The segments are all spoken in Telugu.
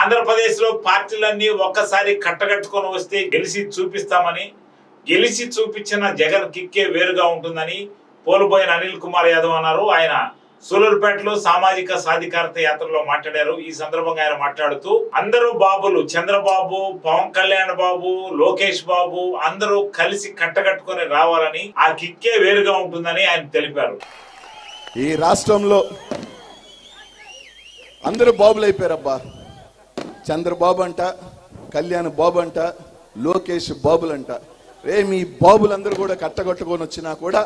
ఆంధ్రప్రదేశ్లో పార్టీలన్నీ ఒక్కసారి కట్టగట్టుకొని వస్తే గెలిచి చూపిస్తామని గెలిచి చూపించిన జగన్ కిక్కే వేరుగా ఉంటుందని పోలుబోయిన అనిల్ కుమార్ యాదవ్ అన్నారు. ఆయన సూలూరుపేటలో సామాజిక సాధికారత యాత్రలో మాట్లాడారు. ఈ సందర్భంగా ఆయన మాట్లాడుతూ అందరూ బాబులు చంద్రబాబు పవన్ కళ్యాణ్ బాబు లోకేష్ బాబు అందరూ కలిసి కట్టగట్టుకొని రావాలని ఆ కిక్కే వేరుగా ఉంటుందని ఆయన తెలిపారు. ఈ రాష్ట్రంలో అందరూ బాబులు అయిపోయారబ్బా చంద్రబాబు అంట కళ్యాణ్ బాబు అంట లోకేష్ బాబులంట రే మీ బాబులందరూ కూడా కట్టగొట్టుకొని వచ్చినా కూడా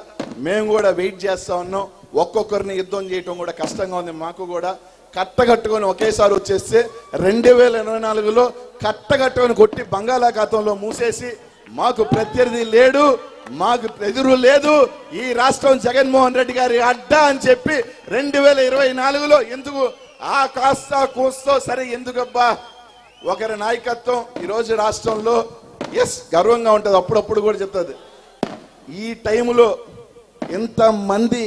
మేము కూడా వెయిట్ చేస్తా ఉన్నాం. ఒక్కొక్కరిని యుద్ధం చేయటం కూడా కష్టంగా ఉంది. మాకు కూడా కట్టగట్టుకొని ఒకేసారి వచ్చేస్తే రెండు వేల ఇరవై నాలుగులో కట్టగట్టుకొని కొట్టి బంగాళాఖాతంలో మూసేసి మాకు ప్రత్యర్థి లేడు. మాకు ఎదురు లేదు. ఈ రాష్ట్రం జగన్మోహన్ రెడ్డి గారి అడ్డా అని చెప్పి రెండు వేల ఇరవై నాలుగులో ఎందుకు ఆ కాస్త కూస్తో సరే ఎందుకబ్బా? ఒకరి నాయకత్వం ఈరోజు రాష్ట్రంలో ఎస్ గర్వంగా ఉంటుంది. అప్పుడప్పుడు కూడా చెప్తుంది. ఈ టైంలో ఎంతమంది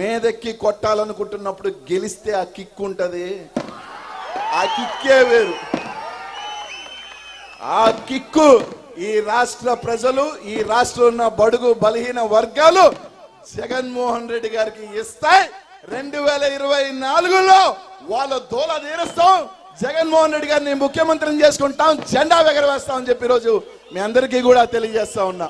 మీదెక్కి కొట్టాలనుకుంటున్నప్పుడు గెలిస్తే ఆ కిక్ ఉంటుంది ఆ కిక్కే వేరు. ఆ కిక్కు ఈ రాష్ట్ర ప్రజలు ఈ రాష్ట్రంలో ఉన్న బడుగు బలహీన వర్గాలు జగన్మోహన్ రెడ్డి గారికి ఇస్తాయి రెండు వేల ఇరవై నాలుగులో వాళ్ళ దోల తీరుస్తాం. జగన్మోహన్ రెడ్డి గారిని ముఖ్యమంత్రిని చేసుకుంటాం. జెండా ఎగరవేస్తామని చెప్పి ఈరోజు మీ అందరికీ కూడా తెలియజేస్తా ఉన్నా.